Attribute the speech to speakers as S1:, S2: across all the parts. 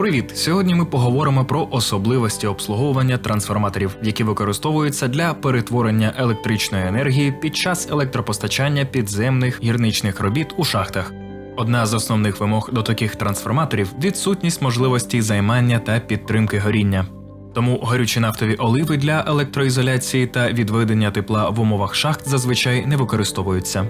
S1: Привіт! Сьогодні ми поговоримо про особливості обслуговування трансформаторів, які використовуються для перетворення електричної енергії під час електропостачання підземних гірничних робіт у шахтах. Одна з основних вимог до таких трансформаторів відсутність можливості займання та підтримки горіння. Тому горючі нафтові оливи для електроізоляції та відведення тепла в умовах шахт зазвичай не використовуються.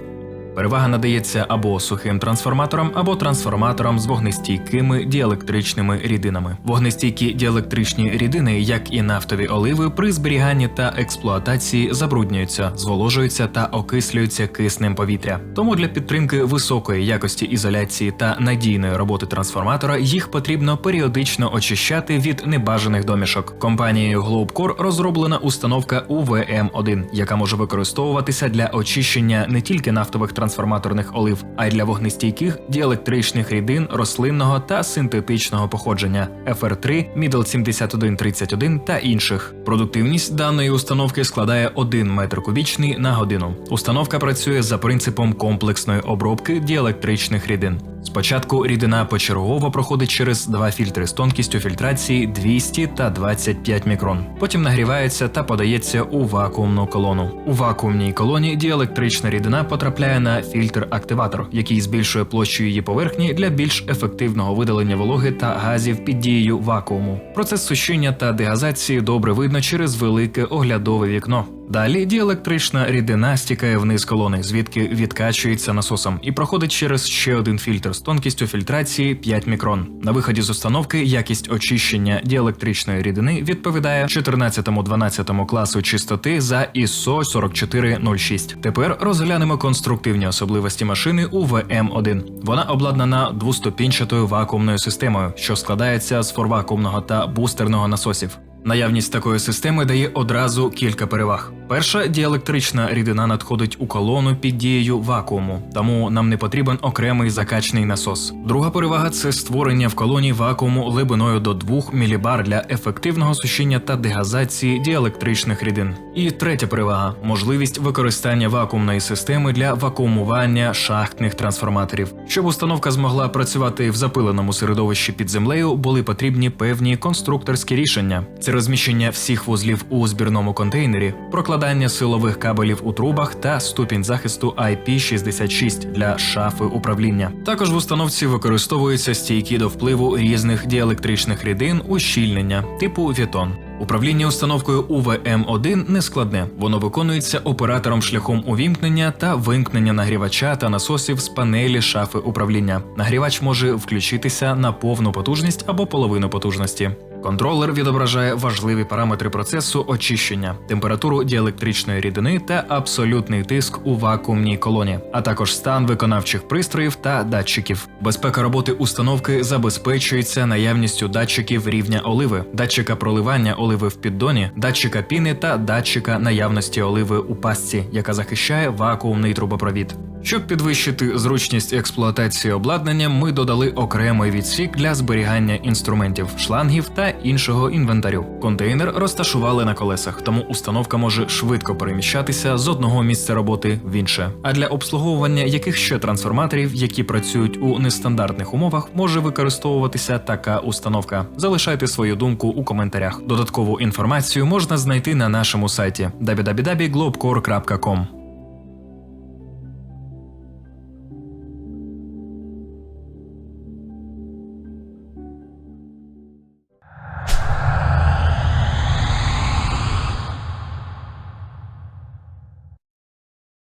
S1: Перевага надається або сухим трансформаторам, або трансформаторам з вогнестійкими діелектричними рідинами. Вогнестійкі діелектричні рідини, як і нафтові оливи, при зберіганні та експлуатації забруднюються, зволожуються та окислюються киснем повітря. Тому для підтримки високої якості ізоляції та надійної роботи трансформатора їх потрібно періодично очищати від небажаних домішок. Компанією Globcore розроблена установка UVM-1, яка може використовуватися для очищення не тільки нафтових трансформаторних олив, а й для вогнестійких діелектричних рідин рослинного та синтетичного походження FR3, Middle 7131 та інших. Продуктивність даної установки складає 1 метр кубічний на годину. Установка працює за принципом комплексної обробки діелектричних рідин. Спочатку рідина почергово проходить через два фільтри з тонкістю фільтрації 200 та 25 мікрон. Потім нагрівається та подається у вакуумну колону. У вакуумній колоні діелектрична рідина потрапляє на фільтр-активатор, який збільшує площу її поверхні для більш ефективного видалення вологи та газів під дією вакууму. Процес сушіння та дегазації добре видно через велике оглядове вікно. Далі діелектрична рідина стікає вниз колони, звідки відкачується насосом і проходить через ще один фільтр з тонкістю фільтрації 5 мікрон. На виході з установки якість очищення діелектричної рідини відповідає 14-12 класу чистоти за ISO 4406. Тепер розглянемо конструктивні особливості машини у ВМ1. Вона обладнана двоступінчатою вакуумною системою, що складається з форвакуумного та бустерного насосів. Наявність такої системи дає одразу кілька переваг. Перша діелектрична рідина надходить у колону під дією вакууму, тому нам не потрібен окремий закачний насос. Друга перевага це створення в колоні вакууму глибиною до 2 мілібар для ефективного сушіння та дегазації діелектричних рідин. І третя перевага можливість використання вакуумної системи для вакуумування шахтних трансформаторів. Щоб установка змогла працювати в запиленому середовищі під землею, були потрібні певні конструкторські рішення. Це розміщення всіх вузлів у збірному контейнері, прокладання силових кабелів у трубах та ступінь захисту IP66 для шафи управління. Також в установці використовуються стійкі до впливу різних діелектричних рідин ущільнення типу Вітон. Управління установкою УВМ1 не складне, воно виконується оператором шляхом увімкнення та вимкнення нагрівача та насосів з панелі шафи управління. Нагрівач може включитися на повну потужність або половину потужності. Контролер відображає важливі параметри процесу очищення, температуру діелектричної рідини та абсолютний тиск у вакуумній колоні, а також стан виконавчих пристроїв та датчиків. Безпека роботи установки забезпечується наявністю датчиків рівня оливи, датчика проливання оливи в піддоні, датчика піни та датчика наявності оливи у пастці, яка захищає вакуумний трубопровід. Щоб підвищити зручність експлуатації обладнання, ми додали окремий відсік для зберігання інструментів, шлангів та іншого інвентарю. Контейнер розташували на колесах, тому установка може швидко переміщатися з одного місця роботи в інше. А для обслуговування яких ще трансформаторів, які працюють у нестандартних умовах, може використовуватися така установка. Залишайте свою думку у коментарях. Додаткову інформацію можна знайти на нашому сайті www.globcore.com.